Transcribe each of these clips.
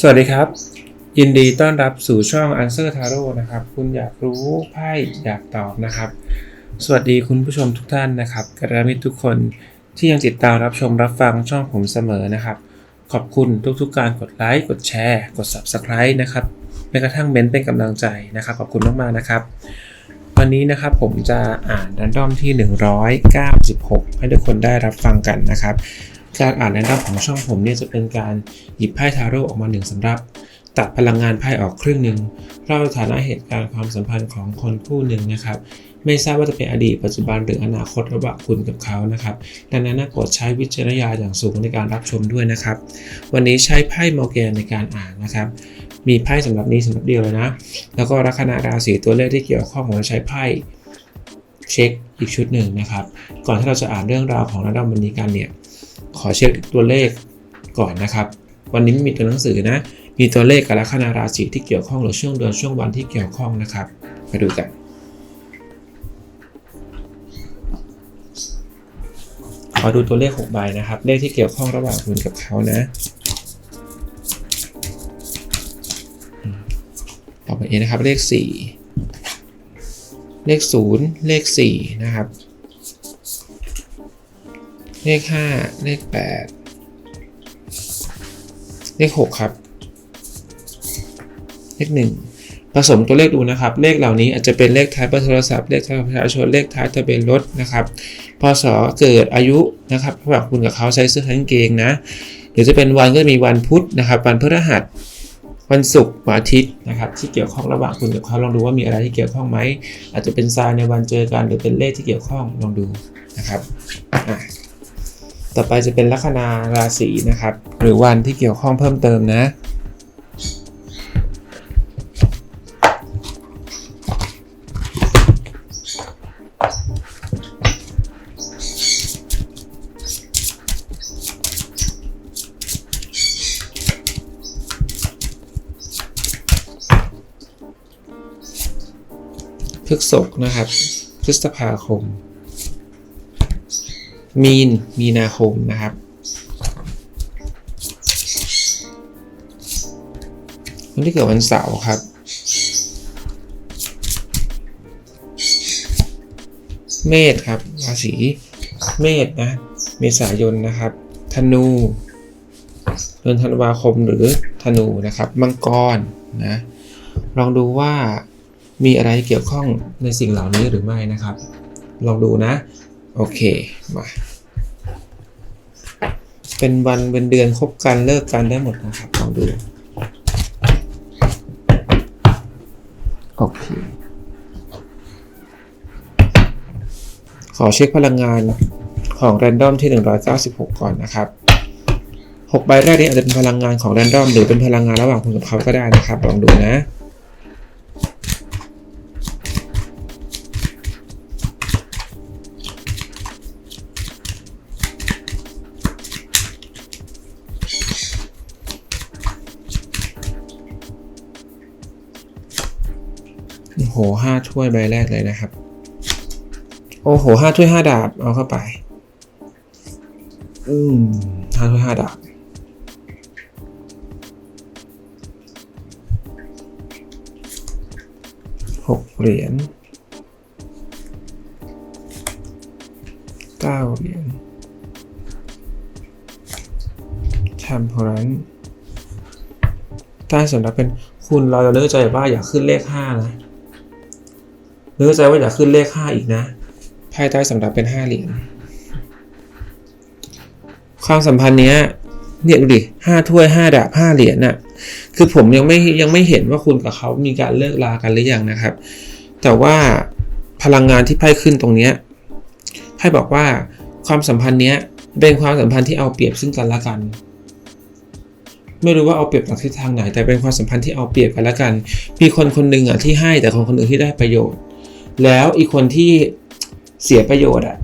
สวัสดีครับ ยินดีต้อนรับสู่ช่อง Answer Tarot นะครับ คุณอยากรู้ไพ่อยากตอบนะครับ สวัสดีคุณผู้ชมทุกท่านนะครับกระมิตรทุกคนที่ยังติดตามรับชมรับฟังช่องผมเสมอนะครับ ขอบคุณทุกๆการกดไลค์กดแชร์ กด Subscribe นะครับแม้กระทั่งเม้นเป็นกำลังใจนะครับ ขอบคุณมากๆนะครับ วันนี้นะครับผมจะอ่านดันดอมที่ 196 ให้ทุกคนได้รับฟังกันนะครับ การอ่านแรนดอมของช่องผมเนี่ยจะเป็นการหยิบไพ่ทาโร่ออกมาหนึ่งสำรับ ตัดพลังงานไพ่ออกครึ่งหนึ่งเล่าสถานะเหตุการณ์ความสัมพันธ์ของคนคู่หนึ่งนะครับไม่ทราบว่าจะเป็นอดีตปัจจุบันหรืออนาคตระหว่างคุณกับเขานะครับ ดังนั้นนะโปรดใช้วิจารณญาณอย่างสูงในการรับชมด้วยนะครับ วันนี้ใช้ไพ่โมเกนในการอ่านนะครับ มีไพ่สำหรับนี้สำหรับเดียวเลยนะ แล้วก็ลัคนาราศีตัวเลขที่เกี่ยวข้องของเราใช้ไพ่เช็คอีกชุดหนึ่งนะครับ ก่อนที่เราจะอ่านเรื่องราวของระดับวันนี้กันเนี่ย ขอเช็คตัวเลขก่อนนะครับ วันนี้ไม่มีตัวหนังสือนะ มีตัวเลขกับลัคนาราศีที่เกี่ยวข้องหรือช่วงเดือนช่วงวันที่เกี่ยวข้องนะครับไปดูกันขอดูตัวเลข6ใบนะครับ เลขที่เกี่ยวข้องระหว่างคุณกับเขานะต่อไปเองนะครับ เลข 4 เลข 0 เลข 4 นะครับ เลข 5 เลข 8 เลข 6 ครับ เลข 1 ผสมตัวเลขดูนะครับ เลขเหล่านี้อาจจะเป็นเลขท้ายบอร์โทรศัพท์ เลขท้ายประชาชน เลขท้ายทะเบียนรถนะครับ พศ เกิดอายุนะครับระหว่างคุณกับเขาใช้เสื้อทั้งเกงนะ หรือจะเป็นวันก็จะมีวันพุธนะครับ วันพฤหัสวันศุกร์วันอาทิตย์นะครับที่เกี่ยวข้องระหว่างคุณกับเขาลองดูว่ามีอะไรที่เกี่ยวข้องไหมอาจจะเป็นทรายในวันเจอกันหรือเป็นเลขที่เกี่ยวข้องลองดูนะครับอะ ต่อไปจะเป็นลัคนาราศีนะครับ หรือวันที่เกี่ยวข้องเพิ่มเติมนะ พฤกษกนะครับ พฤษภาคม มีนมีนาคมนะครับ คนที่เกิดวันเสาร์ครับ เมษครับราศีเมษนะเมษายนนะครับ ธนูเดือนธันวาคมหรือธนูนะครับ มังกรนะ ลองดูว่ามีอะไรเกี่ยวข้องในสิ่งเหล่านี้หรือไม่นะครับ ลองดูนะ โอเค มา เป็นวันเป็นเดือนคบกันเลิกกันได้หมดนะครับลองดู โอเค ขอเช็คพลังงานของแรนดอมที่ 196 ก่อนนะครับ6ใบแรกนี้อาจจะเป็นพลังงานของแรนดอมหรือเป็นพลังงานระหว่างคุณกับเขาก็ได้นะครับ ลองดูนะ ถ้วยใบแรกเลยนะครับ โอ้โหห้าถ้วยห้าดาบ เอาเข้าไป อืมห้าถ้วยห้าดาบ หกเหรียญเก้าเหรียญแชมเพรันใต้สำหรับเป็นคุณเราจะเลิกใจว่าอยากขึ้นเลขห้านะ นึกใจว่าอยากขึ้นเลขห้าอีกนะไพ่ใต้สำหรับเป็นห้าเหรียญความสัมพันธ์เนี้ยเนี่ยดูดิห้าถ้วยห้าดาบห้าเหรียญน่ะคือผมยังไม่ยังไม่เห็นว่าคุณกับเขามีการเลิกลากันหรือยังนะครับ แต่ว่าพลังงานที่ไพ่ขึ้นตรงเนี้ยไพ่บอกว่าความสัมพันธ์เนี้ยเป็นความสัมพันธ์ที่เอาเปรียบซึ่งกันและกัน ไม่รู้ว่าเอาเปรียบจากทิศทางไหน แต่เป็นความสัมพันธ์ที่เอาเปรียบกันและกัน มีคนคนหนึ่งอะที่ให้แต่คนคนอื่นที่ได้ประโยชน์ แล้วอีกคนที่เสียประโยชน์อะ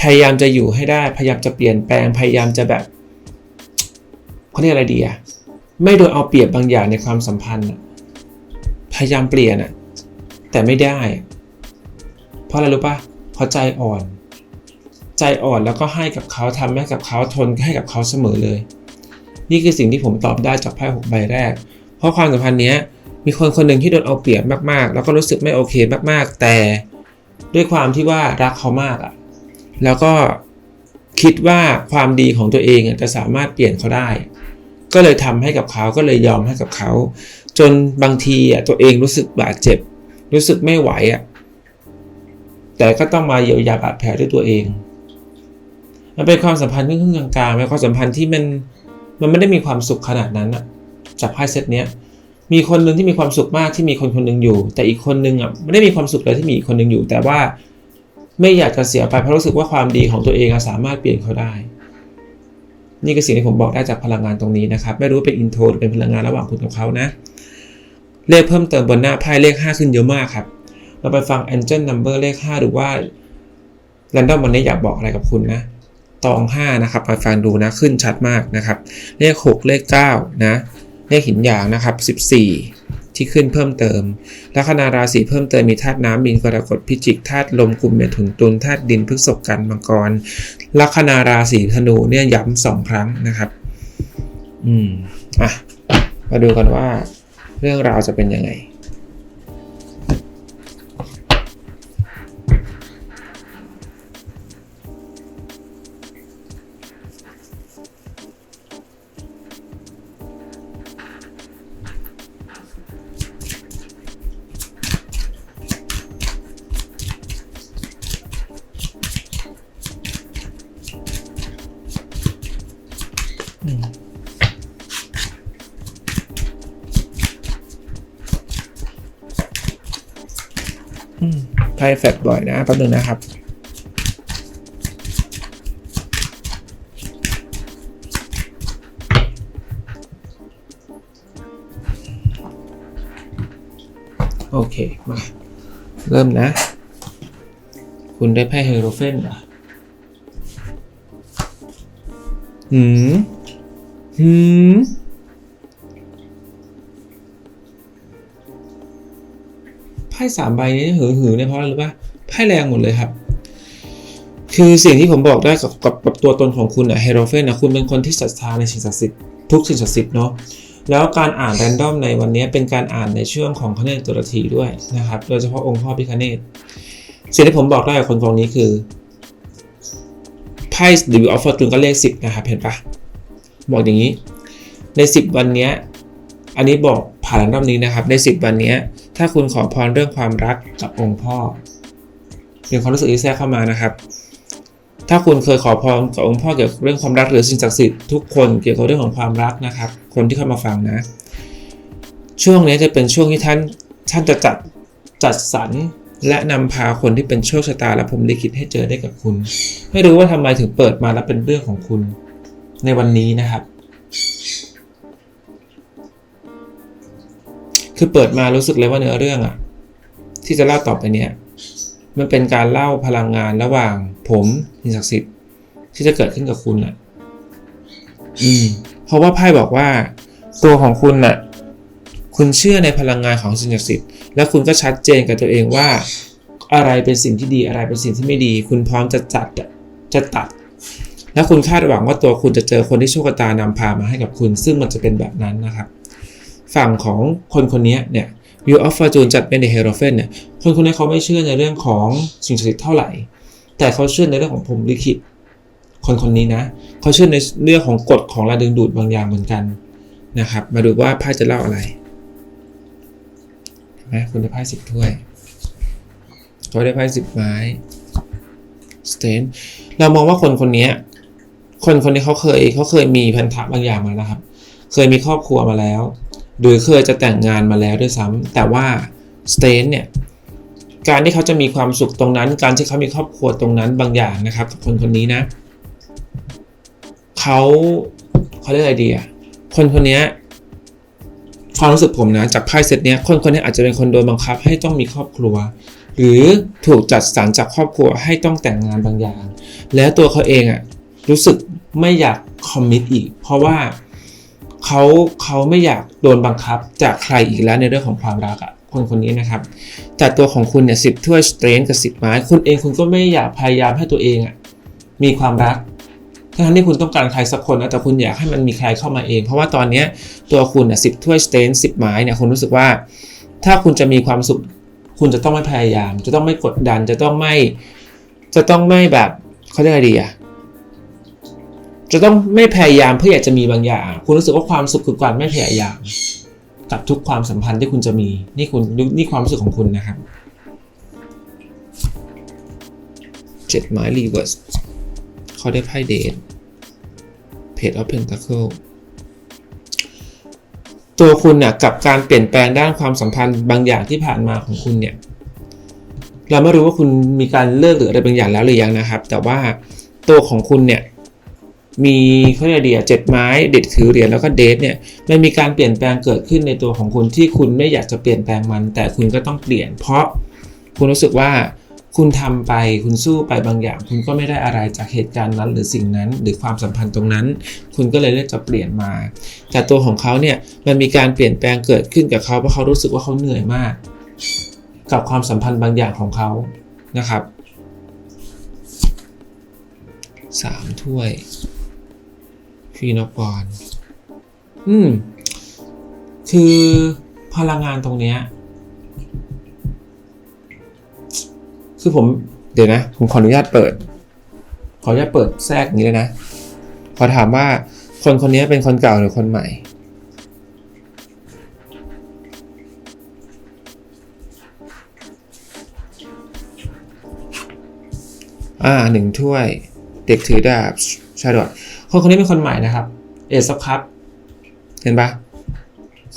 พยายามจะอยู่ให้ได้ พยายามจะเปลี่ยนแปลง พยายามจะแบบเขาเรียกอะไรดีอะไม่โดยเอาเปรียบบางอย่างในความสัมพันธ์พยายามเปลี่ยนอะแต่ไม่ได้ เพราะอะไรรู้ปะเพราะใจอ่อน ใจอ่อนแล้วก็ให้กับเขาทำให้กับเขาทนให้กับเขาเสมอเลย นี่คือสิ่งที่ผมตอบได้จากไพ่หกใบแรก เพราะความสัมพันธ์เนี้ย มีคนคนหนึ่งที่โดนเอาเปรียบมากๆ แล้วก็รู้สึกไม่โอเคมากๆ แต่ด้วยความที่ว่ารักเขามากอะแล้วก็คิดว่าความดีของตัวเองอะจะสามารถเปลี่ยนเขาได้ ก็เลยทำให้กับเขาก็เลยยอมให้กับเขา จนบางทีอะตัวเองรู้สึกบาดเจ็บ รู้สึกไม่ไหวอะแต่ก็ต้องมาเยียวยาบาดแผลด้วยตัวเอง มันเป็นความสัมพันธ์ครึ่งกลางๆเป็นความสัมพันธ์ที่มันมันไม่ได้มีความสุขขนาดนั้นอะจากไพ่เซตเนี้ย มีคนหนึ่งที่มีความสุขมากที่มีคนคนหนึ่งอยู่ แต่อีกคนหนึ่งอะไม่ได้มีความสุขเลยที่มีอีกคนหนึ่งอยู่ แต่ว่าไม่อยากจะเสียไปเพราะรู้สึกว่าความดีของตัวเองสามารถเปลี่ยนเขาได้ นี่คือสิ่งที่ผมบอกได้จากพลังงานตรงนี้นะครับ ไม่รู้เป็นอินโทรหรือเป็นพลังงานระหว่างคุณกับเขานะ เลขเพิ่มเติมบนหน้าไพ่เลข 5 ขึ้นเยอะมากครับ เราไปฟัง Angel Number เลข 5 หรือว่า Random วันนี้อยากบอกอะไรกับคุณนะตอง 5 นะครับไปฟังดูนะขึ้นชัดมากนะครับ เลข 6 เลข 9 นะ เลขหินหยางนะครับ 14 ที่ขึ้นเพิ่มเติม ลัคนาราศีเพิ่มเติมมีธาตุน้ำมีนกรกฎพิจิกธาตุลมกลุ่มเมถุนตุลธาตุดินพฤษภกันมังกร ลัคนาราศีธนูเนี่ยย้ำสองครั้งนะครับ อืมอะมาดูกันว่าเรื่องราวจะเป็นยังไง ไพ่แฟดบ่อยนะแป๊บนึงนะครับ โอเค มา เริ่มนะ คุณได้ไพ่เฮโรเฟนเหรอหืมหืม พ่สามใบนี้หือหือเนี่ยเพราะอะไรรู้ป่ะไพ่แรงหมดเลยครับ คือสิ่งที่ผมบอกได้กับกับกับตัวตนของคุณอะเฮโรเฟนนะคุณเป็นคนที่ศรัทธาในสิ่งศักดิ์สิทธิ์ทุกสิ่งศักดิ์สิทธิ์เนาะแล้วการอ่านแรนดอมในวันนี้เป็นการอ่านในช่วงของพระเนตตุรทีด้วยนะครับโดยเฉพาะองค์พ่อพิคเนตสิ่งที่ผมบอกได้กับคนกองนี้คือไพ่ดิวออฟฟอร์ตูนก็เลขสิบนะครับเห็นปะบอกอย่างนี้ใน 10 วันนี้อันนี้บอกผ่านแรนดอมนี้นะครับใน 10 วันนี้ ถ้าคุณขอพรเรื่องความรักกับองค์พ่อเป็นความรู้สึกที่แทรกเข้ามานะครับ ถ้าคุณเคยขอพรกับองค์พ่อเกี่ยวกับเรื่องความรักหรือสิ่งศักดิ์สิทธิ์ทุกคนเกี่ยวกับเรื่องของความรักนะครับ คนที่เข้ามาฟังนะ ช่วงนี้จะเป็นช่วงที่ท่านท่านจะจัดจัดสรรและนำพาคนที่เป็นโชคชะตาและผมลิขิตให้เจอได้กับคุณ ไม่รู้ว่าทำไมถึงเปิดมาแล้วเป็นเรื่องของคุณในวันนี้นะครับ คือเปิดมารู้สึกเลยว่าเนื้อเรื่องอะที่จะเล่าต่อไปเนี้ยมันเป็นการเล่าพลังงานระหว่างผมสิ่งศักดิ์สิทธิ์ที่จะเกิดขึ้นกับคุณอะอืมเพราะว่าไพ่บอกว่า ตัวของคุณน่ะ คุณเชื่อในพลังงานของสิ่งศักดิ์สิทธิ์และคุณก็ชัดเจนกับตัวเองว่า อะไรเป็นสิ่งที่ดีอะไรเป็นสิ่งที่ไม่ดี คุณพร้อมจะจัดอะจะตัด และคุณคาดหวังว่าตัวคุณจะเจอคนที่โชคชะตานำพามาให้กับคุณ ซึ่งมันจะเป็นแบบนั้นนะครับ ฝั่งของคนคนนี้เนี่ย View of Fortune จัดเป็นในเฮโรเฟนเนี่ยคนคนนี้เขาไม่เชื่อในเรื่องของสิ่งศักดิ์สิทธิ์เท่าไหร่ แต่เขาเชื่อในเรื่องของพรมลิขิตคนคนนี้นะเขาเชื่อในเรื่องของกฎของแรงดึงดูดบางอย่างเหมือนกันนะครับ มาดูว่าไพ่จะเล่าอะไรนไหมคุณได้ไพ่สิบถ้วยเขาได้ไพ่สิบไม้สเตนเรามองว่าคนคนนี้คนคนนี้เขาเคยเขาเคยมีพันธะบางอย่างมาแล้วนะครับ เคยมีครอบครัวมาแล้ว หรือเคยจะแต่งงานมาแล้วด้วยซ้ำแต่ว่าสเตนเนี่ยการที่เขาจะมีความสุขตรงนั้น การที่เขามีครอบครัวตรงนั้นบางอย่างนะครับคนคนนี้นะเขาเขาเรียกอะไรดีอะคนคนนี้ความรู้สึกผมนะจากไพ่เซตเนี้ยคนคนนี้อาจจะเป็นคนโดนบังคับให้ต้องมีครอบครัว หรือถูกจัดสรรจากครอบครัวให้ต้องแต่งงานบางอย่าง แล้วตัวเขาเองอะรู้สึกไม่อยากคอมมิตอีก เพราะว่า เขาเขาไม่อยากโดนบังคับจากใครอีกแล้วในเรื่องของความรักอะคนคนนี้นะครับแต่ตัวของคุณเนี่ยสิบถ้วยสเตรนกับสิบไม้ คุณเองคุณก็ไม่อยากพยายามให้ตัวเองอะมีความรักทั้งที่คุณต้องการใครสักคนนะแต่คุณอยากให้มันมีใครเข้ามาเอง เพราะว่าตอนเนี้ตัวคุณอะสิบถ้วยสเตนสิบไม้เนี่ยคุณรู้สึกว่า ถ้าคุณจะมีความสุข คุณจะต้องไม่พยายาม จะต้องไม่กดดัน จะต้องไม่ จะต้องไม่แบบเขาเรียกอะไรดีอะ จะต้องไม่พยายามเพื่ออยากจะมีบางอย่าง คุณรู้สึกว่าความสุขคือการไม่พยายาม กับทุกความสัมพันธ์ที่คุณจะมี นี่คุณนี่ความรู้สึกของคุณนะครับเจ็ดไม้รีเวิร์สเขาได้ไพ่เดทเพจออฟเพนตาเคิลตัวคุณเนี่ยกับการเปลี่ยนแปลงด้านความสัมพันธ์บางอย่างที่ผ่านมาของคุณเนี่ย เราไม่รู้ว่าคุณมีการเลิกหรืออะไรบางอย่างแล้วหรือยังนะครับ แต่ว่าตัวของคุณเนี่ย มีเขาเรียกเดียเจ็ดไม้เด็ดถือเหรียญแล้วก็เดทเนี่ยมันมีการเปลี่ยนแปลงเกิดขึ้นในตัวของคุณที่คุณไม่อยากจะเปลี่ยนแปลงมัน แต่คุณก็ต้องเปลี่ยน เพราะคุณรู้สึกว่าคุณทำไปคุณสู้ไปบางอย่าง คุณก็ไม่ได้อะไรจากเหตุการณ์นั้น หรือสิ่งนั้น หรือความสัมพันธ์ตรงนั้น คุณก็เลยเลือกจะเปลี่ยนมา แต่ตัวของเขาเนี่ยมันมีการเปลี่ยนแปลงเกิดขึ้นกับเขาเพราะเขารู้สึกว่าเขาเหนื่อยมาก กับความสัมพันธ์บางอย่างของเขานะครับสามถ้วย ควีนอฟบอลอืม คือพลังงานตรงเนี้ย คือผม เดี๋ยวนะ ผมขออนุญาตเปิด ขออนุญาตเปิดแทรกอย่างนี้เลยนะขอถามว่าคนคนนี้เป็นคนเก่าหรือคนใหม่ อ่าหนึ่งถ้วย เด็กถือดาบชาดอด คนคนนี้เป็นคนใหม่นะครับ เอซับครับ เห็นปะ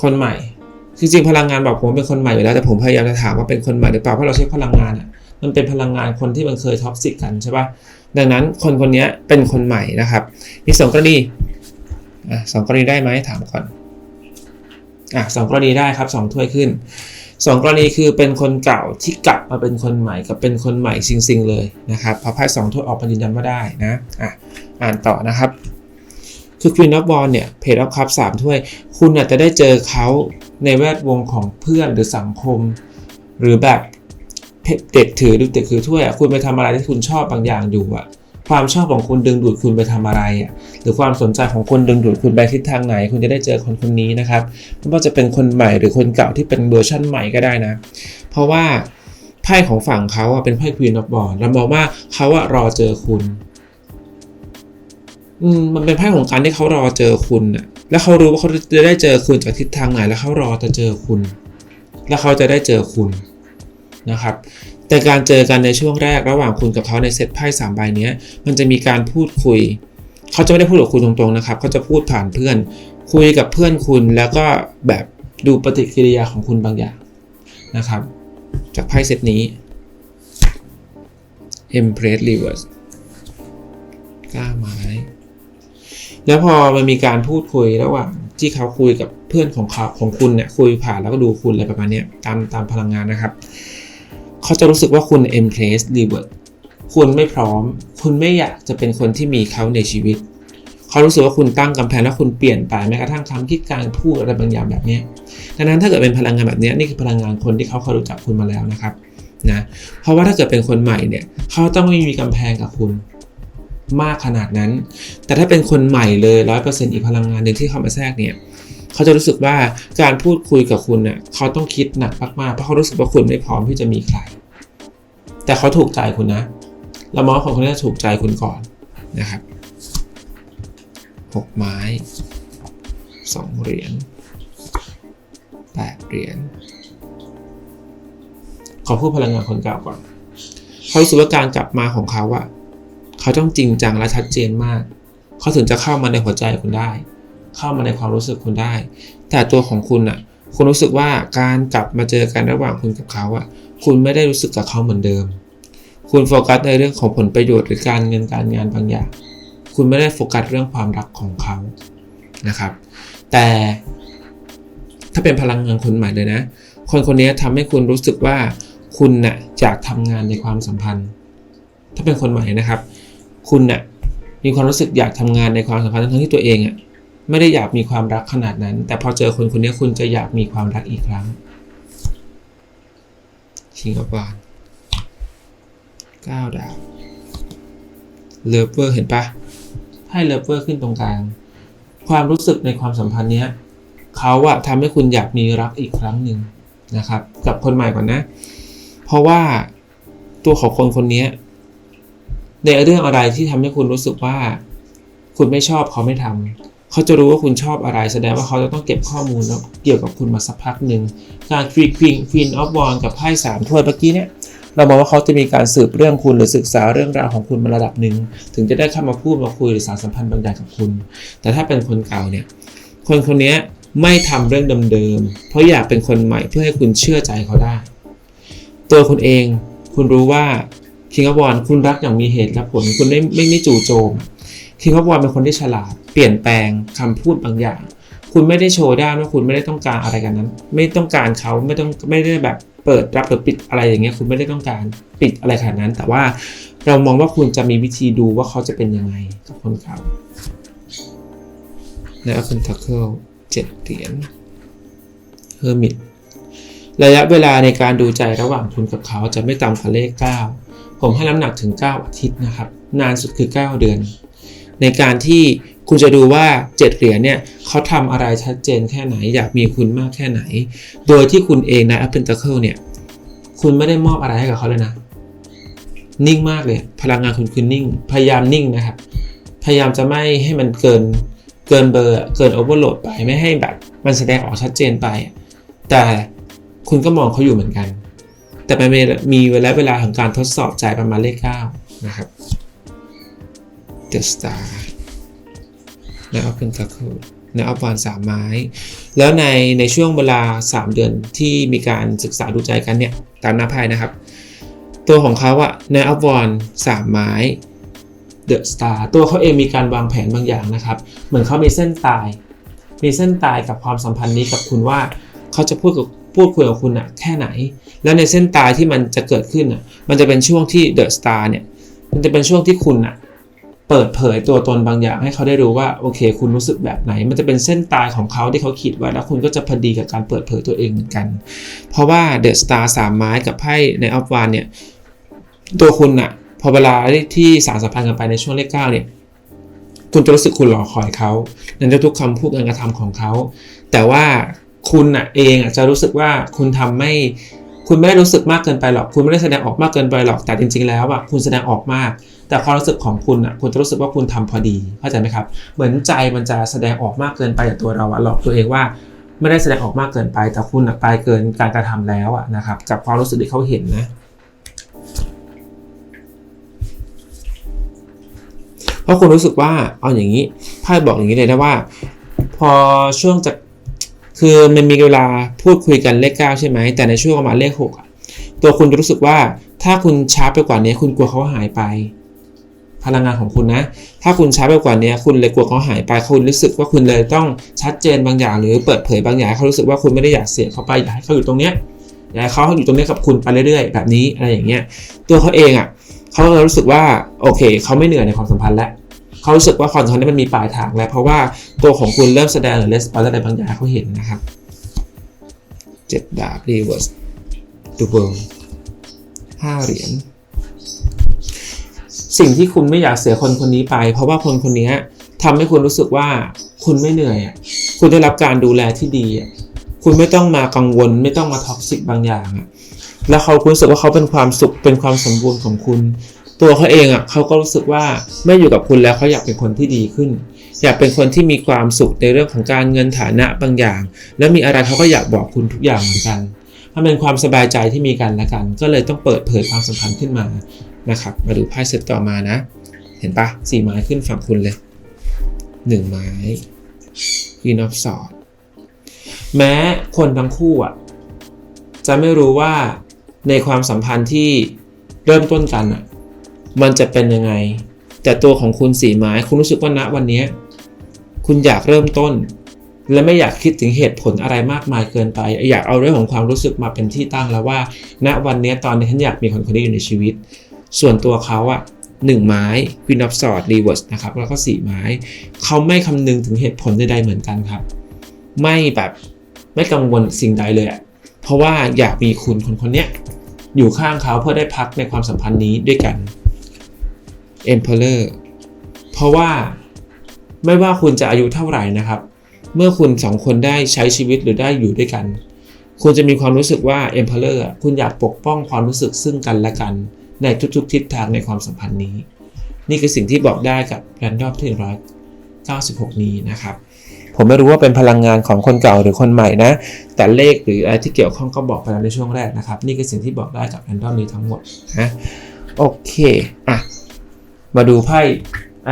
คนใหม่จริงๆพลังงานบอกผมเป็นคนใหม่อยู่แล้วแต่ผมพยายามจะถามว่าเป็นคนใหม่หรือเปล่าเพราะเราใช้พลังงานอะมันเป็นพลังงานคนที่มันเคยท็อกซิกกันใช่ปะดังนั้นคนคนนี้เป็นคนใหม่นะครับมีสองกรณีอะสองกรณีได้ไหมถามก่อนอะสองกรณีได้ครับสองถ้วยขึ้นสองกรณีคือเป็นคนเก่าที่กลับมาเป็นคนใหม่กับเป็นคนใหม่ซิงๆเลยนะครับพอไพ่สองถ้วยออกมายืนยันว่าได้นะอะอ่านต่อนะครับ คือ Queen of w a n d เนี่ยเพจ of Cup สามถ้วย คุณอาจจะได้เจอเขาในแวดวงของเพื่อนหรือสังคม หรือแบบเด็กถือดูเด็กถือถ้วยอะคุณไปทำอะไรที่คุณชอบบางอย่างอยู่อะความชอบของคุณดึงดูดคุณไปทำอะไรอะหรือความสนใจของคุณดึงดูดคุณไปทิศทางไหน คุณจะได้เจอคนคนนี้นะครับไม่ว่าจะเป็นคนใหม่หรือคนเก่าที่เป็นเวอร์ชั่นใหม่ก็ได้นะ เพราะว่าไพ่ของฝั่งเขาอะเป็นไพ่ Queen of w a n d เรามองว่าเขาอะรอเจอคุณ มันเป็นไพ่ของการที่เขารอเจอคุณน่ะแล้วเขารู้ว่าเขาจะได้เจอคุณจากทิศทางไหน แล้วเขารอจะเจอคุณ แล้วเขาจะได้เจอคุณนะครับ แต่การเจอกันในช่วงแรกระหว่างคุณกับเขาในเซตไพ่สามใบเนี้ยมันจะมีการพูดคุย เขาจะไม่ได้พูดกับคุณตรงๆนะครับ เขาจะพูดผ่านเพื่อน คุยกับเพื่อนคุณแล้วก็แบบดูปฏิกิริยาของคุณบางอย่างนะครับ จากไพ่เซตนี้ Empress Reverse กล้าม้ แล้วพอมันมีการพูดคุยระหว่างที่เขาคุยกับเพื่อนของเขาของคุณเนี่ยคุยผ่านแล้วก็ดูคุณอะไรประมาณนี้ตามตามพลังงานนะครับ เขาจะรู้สึกว่าคุณ M place revert คุณไม่พร้อม คุณไม่อยากจะเป็นคนที่มีเขาในชีวิต เขารู้สึกว่าคุณตั้งกำแพงแล้วคุณเปลี่ยนไปแม้กระทั่งคำคิดการพูดอะไรบางอย่างแบบนี้ดังนั้นถ้าเกิดเป็นพลังงานแบบนี้นี่คือพลังงานคนที่เขาเคยรู้จักคุณมาแล้วนะครับนะเพราะว่าถ้าเกิดเป็นคนใหม่เนี่ยเขาต้องไม่มีกำแพงกับคุณ มากขนาดนั้น แต่ถ้าเป็นคนใหม่เลยร้อยเปอร์เซ็นต์อีกพลังงานหนึ่งที่เข้ามาแทรกเนี่ยเขาจะรู้สึกว่าการพูดคุยกับคุณเน่ยเขาต้องคิดหนักมากๆเพราะเขารู้สึกว่าคุณไม่พร้อมที่จะมีใคร แต่เขาถูกใจคุณนะเรามองว่าคนคนนี้ถูกใจคุณก่อนนะครับหกไม้สองเหรียญแปดเหรียญขอพูดพลังงานคนเก่าก่อนเขารู้สึกว่าการกลับมาของเขาอะ เขาต้องจริงจังและชัดเจนมาก เขาถึงจะเข้ามาในหัวใจคุณได้ เข้ามาในความรู้สึกคุณได้ แต่ตัวของคุณอะคุณรู้สึกว่าการกลับมาเจอกันระหว่างคุณกับเขาอะคุณไม่ได้รู้สึกกับเขาเหมือนเดิม คุณโฟกัสในเรื่องของผลประโยชน์หรือการเงินการงานบางอย่าง คุณไม่ได้โฟกัสเรื่องความรักของเขานะครับ แต่ถ้าเป็นพลังงานคนใหม่เลยนะ คนคนนี้ทำให้คุณรู้สึกว่าคุณน่ะอยากทำงานในความสัมพันธ์ ถ้าเป็นคนใหม่นะครับ คุณน่ะมีความรู้สึกอยากทำงานในความสัมพันธ์ทั้งที่ตัวเองอะไม่ได้อยากมีความรักขนาดนั้น แต่พอเจอคนคนนี้คุณจะอยากมีความรักอีกครั้งชิงกับบานเก้าดาวเลิฟเวอร์เห็นปะพไพ่เลิฟเวอร์ขึ้นตรงกลาง ความรู้สึกในความสัมพันธ์เนี้ยเขาอะทำให้คุณอยากมีรักอีกครั้งหนึ่งนะครับ กับคนใหม่ก่อนนะ เพราะว่าตัวของคนคนนี้ ในเรื่องอะไรที่ทำให้คุณรู้สึกว่า คุณไม่ชอบเขาไม่ทำเขาจะรู้ว่าคุณชอบอะไร แสดงว่าเขาจะต้องเก็บข้อมูลเกี่ยวกับคุณมาสักพักหนึ่งการควีควีนควีนออฟวอนกับไพ่สามถ้วยเมื่อกี้เนี่ยเรามองว่าเขาจะมีการสืบเรื่องคุณหรือศึกษาเรื่องราวของคุณมาระดับหนึ่งถึงจะได้เข้ามาพูดมาคุยหรือสารสัมพันธ์บางอย่างกับคุณ แต่ถ้าเป็นคนเก่าเนี่ยคนคนนี้ไม่ทำเรื่องเดิมๆเพราะอยากเป็นคนใหม่เพื่อให้คุณเชื่อใจเขาได้ ตัวคุณเองคุณรู้ว่า คิง of วอนคุณรักอย่างมีเหตุและผลคุณไม่ไม่ไม่จู่โจมคิง of วอนเป็นคนที่ฉลาด เปลี่ยนแปลงคำพูดบางอย่าง คุณไม่ได้โชว์ได้านว่าคุณไม่ได้ต้องการอะไรกันนั้น ไม่ต้องการเขาไม่ต้องไม่ได้แบบเปิดรับหรือปิดอะไรอย่างเงี้ยคุณไม่ได้ต้องการปิดอะไรขนาดนั้น แต่ว่าเรามองว่าคุณจะมีวิธีดูว่าเขาจะเป็นยังไงกับคนเขาและเป็นทักเกิลเจ็ดเหรียญเฮอร์มิตระยะเวลาในการดูใจระหว่างคุณกับเขาจะไม่ต่ำกว่าเลข9 ผมให้น้ำหนักถึง 9 อาทิตย์นะครับ นานสุดคือ 9 เดือน ในการที่คุณจะดูว่า 7 เหรียญเนี่ยเขาทำอะไรชัดเจนแค่ไหน อยากมีคุณมากแค่ไหน โดยที่คุณเองน Apple t a c l e เนี่ย คุณไม่ได้มอบอะไรให้กับเขาเลยนะ นิ่งมากเลย พลังงานคุณคือนิ่ง พยายามนิ่งนะครับ พยายามจะไม่ให้มันเกิน เกินเบอร์ เกินโอเวอร์โหลดไป ไม่ให้แบบมันแสดงออกชัดเจนไป แต่คุณก็มองเขาอยู่เหมือนกัน แต่มันมีเวลาเวลาของการทดสอบใจประมาณเลข9นะครับ The Star ในออฟเป็นทัคเคิลในออฟวานสามไม้ แล้วในในช่วงเวลา 3 เดือนที่มีการศึกษาดูใจกันเนี่ย ตามหน้าไพ่นะครับ ตัวของเขาอะในออฟวอนสามไม้ The Star ตัวเขาเองมีการวางแผนบางอย่างนะครับ เหมือนเขามีเส้นตาย มีเส้นตายกับความสัมพันธ์นี้กับคุณว่าเขาจะพูดกับ พูดคุยกับคุณอะแค่ไหน แล้วในเส้นตายที่มันจะเกิดขึ้นอะมันจะเป็นช่วงที่เดอะสตาร์เนี่ยมันจะเป็นช่วงที่คุณอะเปิดเผยตัวตนบางอย่างให้เขาได้รู้ว่าโอเค คุณรู้สึกแบบไหน มันจะเป็นเส้นตายของเขาที่เขาคิดไว้แล้วคุณก็จะพอดีกับการเปิดเผยตัวเองเหมือนกัน เพราะว่าเดอะสตาร์สามไม้กับไพ่ในออฟวานเนี่ยตัวคุณอะพอเวลาที่สารสัมพันธ์กันไปในช่วงเลขเก้าเนี่ยคุณจะรู้สึกคุณรอคอยเขาในทุกคำพูดการกระทำของเขา แต่ว่า คุณอะเองอะจะรู้สึกว่าคุณทำไม่คุณไม่ได้รู้สึกมากเกินไปหรอก คุณไม่ได้แสดงออกมากเกินไปหรอก แต่จริง ๆ แล้วอะ คุณแสดงออกมาก แต่ความรู้สึกของคุณอะ คุณจะรู้สึกว่าคุณทำพอดี เข้าใจไหมครับ เหมือนใจมันจะแสดงออกมากเกินไปตัวเราอะ หลอกตัวเองว่าไม่ได้แสดงออกมากเกินไป แต่คุณอะตายเกินการกระทำแล้วอะนะครับ กับความรู้สึกที่เขาเห็นนะ เพราะคุณรู้สึกว่าเอาอย่างนี้ไพ่บอกอย่างนี้เลยนะว่า พอช่วงจาก คือมันมีเวลาพูดคุยกันเลขเก้าใช่ไหม แต่ในช่วงประมาณเลขหกตัวคุณจะรู้สึกว่าถ้าคุณช้าไปกว่านี้คุณกลัวเขาหายไป พลังงานของคุณนะ ถ้าคุณช้าไปกว่านี้คุณเลยกลัวเขาหายไปคุณรู้สึกว่าคุณเลยต้องชัดเจนบางอย่าง หรือเปิดเผยบางอย่างเขารู้สึกว่าคุณไม่ได้อยากเสียเขาไปอยากให้เขาอยู่ตรงเนี้ยอยากให้เขาอยู่ตรงนี้กับคุณไปเรื่อยๆแบบนี้อะไรอย่างเงี้ยตัวเขาเองอะเขาเลยรู้สึกว่าโอเคเขาไม่เหนื่อยในความสัมพันธ์แล้ว เขารู้สึกว่าความสัมพันธ์นี้มันมีปลายทางแล้ว เพราะว่าตัวของคุณเริ่มแสดงหรือレスปอนอะไรบางอย่างเขาเห็นนะครับเจ็ดดาบรีเวิร์สดูเบิร์ห้าเหรียญสิ่งที่คุณไม่อยากเสียคนคนนี้ไป เพราะว่าคนคนนี้ทำให้คุณรู้สึกว่าคุณไม่เหนื่อยคุณได้รับการดูแลที่ดีคุณไม่ต้องมากังวล ไม่ต้องมาท็อกซิกบางอย่างแล้วเขาคุณรู้สึกว่าเขาเป็นความสุขเป็นความสมบูรณ์ของคุณ ตัวเขาเองอะเขาก็รู้สึกว่าไม่อยู่กับคุณแล้วเขาอยากเป็นคนที่ดีขึ้น อยากเป็นคนที่มีความสุขในเรื่องของการเงินฐานะบางอย่าง แล้วมีอะไรเขาก็อยากบอกคุณทุกอย่างเหมือนกันมันเป็นความสบายใจที่มีกันและกัน ก็เลยต้องเปิดเผยความสัมพันธ์ขึ้นมานะครับ มาดูไพ่เซตต่อมานะ เห็นปะสี่ไม้ขึ้นฝั่งคุณเลยหนึ่งไม้ Queen of Swords แม้คนทั้งคู่อะจะไม่รู้ว่าในความสัมพันธ์ที่เริ่มต้นกันอะ มันจะเป็นยังไง แต่ตัวของคุณสีไม้คุณรู้สึกว่าณวันนี้ คุณอยากเริ่มต้น และไม่อยากคิดถึงเหตุผลอะไรมากมายเกินไป อยากเอาเรื่องของความรู้สึกมาเป็นที่ตั้งแล้วว่า ณวันนี้ตอนนี้ฉันอยากมีคนคนนี้อยู่ในชีวิต ส่วนตัวเขาอะหนึ่งไม้ Queen of Swords Reverse นะครับแล้วก็สี่ไม้ เขาไม่คำนึงถึงเหตุผลใดๆเหมือนกันครับ ไม่แบบไม่กังวลสิ่งใดเลยอะเพราะว่าอยากมีคุณคนคนเนี้ยอยู่ข้างเขาเพื่อได้พักในความสัมพันธ์นี้ด้วยกัน Emperor เพราะว่าไม่ว่าคุณจะอายุเท่าไหร่นะครับ เมื่อคุณสองคนได้ใช้ชีวิตหรือได้อยู่ด้วยกัน คุณจะมีความรู้สึกว่า Emperor อะคุณอยากปกป้องความรู้สึกซึ่งกันและกันในทุกๆทิศทางในความสัมพันธ์นี้ นี่คือสิ่งที่บอกได้กับ Random ที่196 นี้นะครับ ผมไม่รู้ว่าเป็นพลังงานของคนเก่าหรือคนใหม่นะ แต่เลขหรืออะไรที่เกี่ยวข้องก็บอกไปแล้วในช่วงแรกนะครับ นี่คือสิ่งที่บอกได้กับ Random นี้ทั้งหมดนะ โอเค อะ มาดูไพ่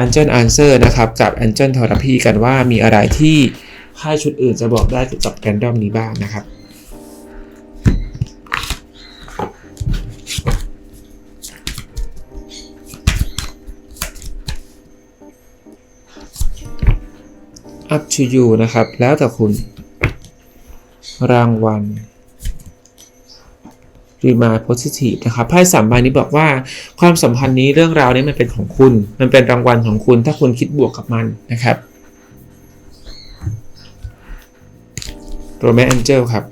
Angel Answer นะครับ กับ Angel Therapy กันว่ามีอะไรที่ไพ่ชุดอื่นจะบอกได้เกี่ยวกับ Random นี้บ้างนะครับ up to you นะครับ แล้วแต่คุณ รางวัล remind positive นะครับไพ่สามใบนี้บอกว่าความสัมพันธ์นี้เรื่องราวนี้มันเป็นของคุณ มันเป็นรางวัลของคุณ ถ้าคุณคิดบวกกับมันนะครับ Romance Angel ครับ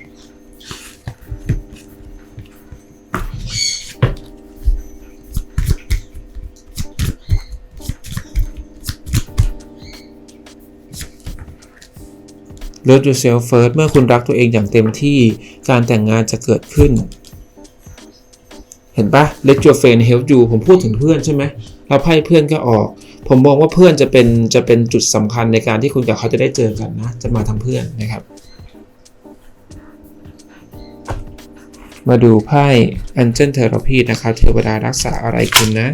Love yourself first เมื่อคุณรักตัวเองอย่างเต็มที่การแต่งงานจะเกิดขึ้น เห็นปะ Let your friend help you ผมพูดถึงเพื่อนใช่ไหมเราไพ่เพื่อนก็ออก ผมมองว่าเพื่อนจะเป็นจะเป็นจุดสำคัญในการที่คุณกับเขาจะได้เจอกันนะ จะมาทำเพื่อนนะครับ มาดูไพ่ Angel Therapy นะครับเทวดารักษาอะไรคุณนะ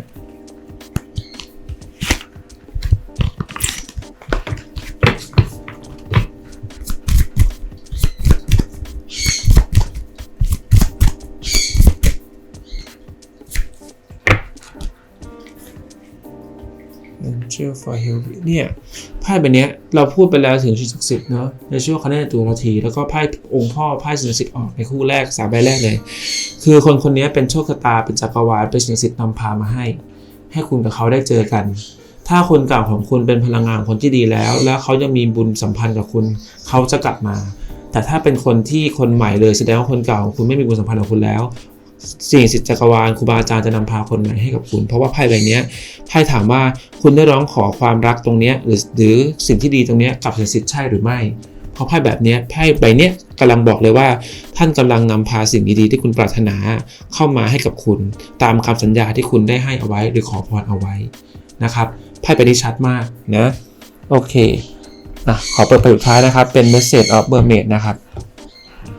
Angel for Help เนี่ยไพ่ใบเนี้ยเราพูดไปแล้วถึงสิ่งศักดิ์สิทธิ์เนาะในช่วงคะแนนตัวนาที แล้วก็ไพ่องค์พ่อไพ่สิ่งศักดิ์สิทธิ์ออกในคู่แรกสามใบแรกเลย คือคนคนนี้เป็นโชคชะตาเป็นจักรวาลเป็นสิ่งศักดิ์สิทธิ์นำพามาให้ ให้คุณกับเขาได้เจอกัน ถ้าคนเก่าของคุณเป็นพลังงานคนที่ดีแล้ว แล้วเขายังมีบุญสัมพันธ์กับคุณเขาจะกลับมาแต่ถ้าเป็นคนที่คนใหม่เลยแสดงว่าคนเก่าของคุณไม่มีบุญสัมพันธ์กับคุณแล้ว สิ่งศักดิ์สิทธิ์จักรวาลครูบาอาจารย์จะนำพาคนใหม่ให้กับคุณ เพราะว่าไพ่ใบนี้ไพ่ถามว่าคุณได้ร้องขอความรักตรงนี้หรือหรือสิ่งที่ดีตรงนี้กับสิ่งสิทธิ์ใช่หรือไม่เพราะไพ่แบบนี้ไพ่ใบนี้กำลังบอกเลยว่า ท่านกำลังนำพาสิ่งดีๆที่คุณปรารถนาเข้ามาให้กับคุณ ตามคำสัญญาที่คุณได้ให้เอาไว้หรือขอพรเอาไว้นะครับไพ่ใบนี้ชัดมากนะโอเคอะขอเปิดไปสุดท้ายนะครับเป็น message of mermaid นะครับ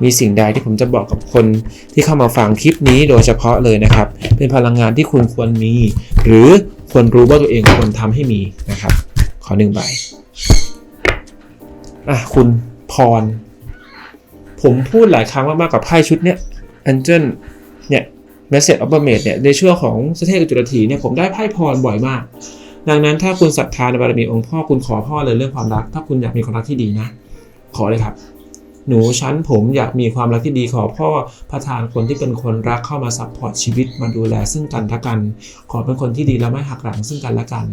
มีสิ่งใดที่ผมจะบอกกับคนที่เข้ามาฟังคลิปนี้โดยเฉพาะเลยนะครับ เป็นพลังงานที่คุณควรมี หรือควรรู้ว่าตัวเองควรทำให้มีนะครับ ขอหนึ่งใบอะคุณพร ผมพูดหลายครั้งมากๆกับไพ่ชุดเนี้ย Angel เนี่ย Message of Mermaid เนี่ยในช่วงของสเทกจุลทีเนี่ยผมได้ไพ่พรบ่อยมาก ดังนั้นถ้าคุณศรัทธาในบารมีองค์พ่อคุณขอพ่อเลยเรื่องความรัก ถ้าคุณอยากมีความรักที่ดีนะ ขอเลยครับ หนูชั้นผมอยากมีความรักที่ดีขอพ่อประทานคนที่เป็นคนรักเข้ามาซัพพอร์ตชีวิตมาดูแลซึ่งกันและกัน ขอเป็นคนที่ดีและไม่หักหลังซึ่งกันและกัน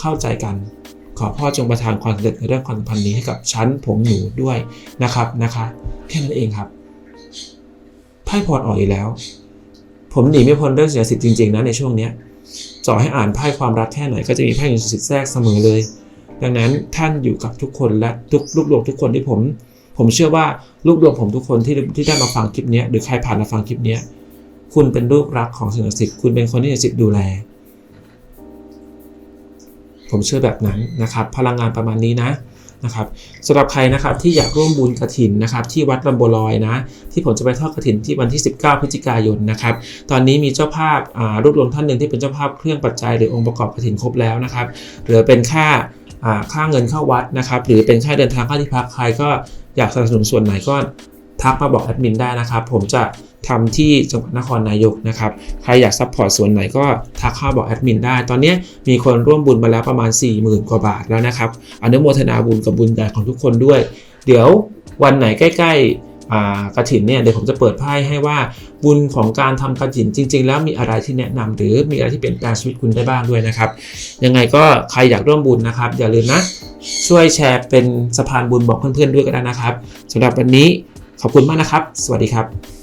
เข้าใจกันขอพ่อจงประทานความสำเร็จในเรื่องความสัมพันธ์นี้ให้กับชั้นผมหนูด้วยนะครับนะคะแค่นั้นเองครับไพ่พรออกอีกแล้ว ผมหนีไม่พ้นเรื่องเสียสิทธิ์จริงๆนะในช่วงเนี้ยจ่อให้อ่านไพ่ความรักแค่ไหนก็จะมีไพ่เสียสิทธิ์แทรกเสมอเลย ดังนั้นท่านอยู่กับทุกคนและทุกลูกดวงทุกคนที่ผม ผมเชื่อว่าลูกดวงผมทุกคนที่ที่ได้มาฟังคลิปนี้หรือใครผ่านมาฟังคลิปนี้คุณเป็นลูกรักของสิ่งศักดิ์สิทธิ์คุณเป็นคนที่ศักดิ์สิทธิ์ดูแล ผมเชื่อแบบนั้นนะครับ พลังงานประมาณนี้นะนะครับสำหรับใครนะครับที่อยากร่วมบุญกระถินนะครับที่วัดลำบัวลอยนะที่ผมจะไปทอดกระถินที่วันที่ 19 พฤศจิกายนนะครับตอนนี้มีเจ้าภาพารวบรวมท่านหนึ่งที่เป็นเจ้าภาพเครื่องปัจจัยหรือองค์ประกอบกระถินครบแล้วนะครับเหลือเป็นค่าอ่าค่าเงินเข้าวัดนะครับหรือเป็นค่าเดินทางค่าที่พักใครก็ อยากสนับสนุนส่วนไหนก็ทักมาบอกแอดมินได้นะครับ ผมจะทำที่จังหวัดนครนายกนะครับ ใครอยากซัพพอร์ตส่วนไหนก็ทักเข้าบอกแอดมินได้ ตอนนี้มีคนร่วมบุญมาแล้วประมาณ 40,000 กว่าบาทแล้วนะครับอนุโมทนาบุญกับบุญใหญ่ของทุกคนด้วย เดี๋ยววันไหนใกล้ๆกระถินเนี่ยเดี๋ยวผมจะเปิดไพ่ให้ว่า บุญของการทำกระถินจริง ๆ แล้วมีอะไรที่แนะนำหรือมีอะไรที่เปลี่ยนแปลงชีวิตคุณได้บ้างด้วยนะครับ ยังไงก็ใครอยากร่วมบุญนะครับ อย่าลืมนะ ช่วยแชร์เป็นสะพานบุญบอกเพื่อนๆด้วยก็ได้นะครับสำหรับวันนี้ขอบคุณมากนะครับ สวัสดีครับ